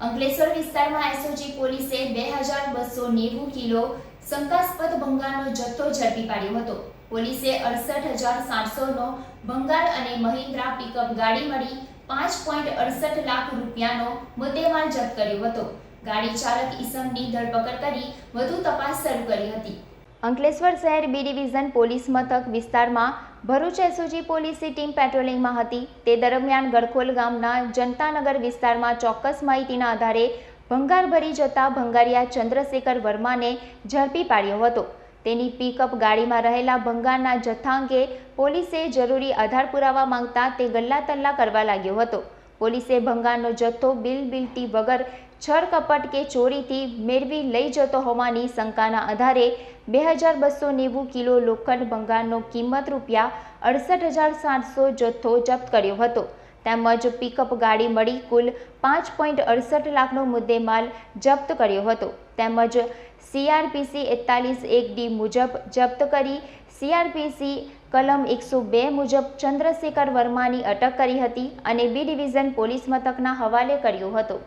અંકલેશ્વર વિસ્તારમાં એસઓજી પોલીસે બે હજાર બસો નેવું કિલો શંકાસ્પદ ભંગારનો જથ્થો ઝડપી પાડ્યો હતો. પોલીસે અડસઠ હજાર સાતસોનો ભંગાર અને મહિન્દ્રા પિકઅપ ગાડી મળી પાંચ પોઈન્ટ અડસઠ લાખ રૂપિયાનો મુદ્દેમાલ જપ્ત કર્યો હતો. ગાડી ચાલક ઈસમની ધરપકડ કરી વધુ તપાસ શરૂ કરી હતી. અંકલેશ્વર શહેર બી ડિવિઝન પોલીસ મથક વિસ્તારમાં ભરૂચ એસઓજી પોલીસની ટીમ પેટ્રોલિંગમાં હતી. તે દરમિયાન ગડખોલ ગામના જનતાનગર વિસ્તારમાં ચોક્કસ માહિતીના આધારે ભંગાર ભરી જતા ભંગારિયા ચંદ્રશેખર વર્માને ઝડપી પાડ્યો હતો. તેની પિકઅપ ગાડીમાં રહેલા ભંગારના જથ્થા અંગે પોલીસે જરૂરી આધાર પુરાવા માંગતા તે ગલ્લા તલ્લા કરવા લાગ્યો હતો. પોલીસે ભંગારનો જથ્થો બિલ બિલટી વગર છળકપટ કે ચોરીથી મેળવી લઈ જતો હોવાની શંકાના આધારે બે હજાર બસો નેવું કિલો લોખંડ ભંગારનો કિંમત રૂપિયા અડસઠ હજાર સાતસો જથ્થો જપ્ત કર્યો હતો. તેમજ પિકઅપ ગાડી મળી કુલ પાંચ પોઈન્ટ અડસઠ લાખનો મુદ્દેમાલ જપ્ત કર્યો હતો. તેમજ સીઆરપીસી એકતાલીસ એક ડી મુજબ જપ્ત કરી સીઆરપીસી કલમ એકસો બે મુજબ ચંદ્રશેખર વર્માની અટક કરી હતી અને બી ડિવિઝન પોલીસ મથકના હવાલે કર્યો હતો.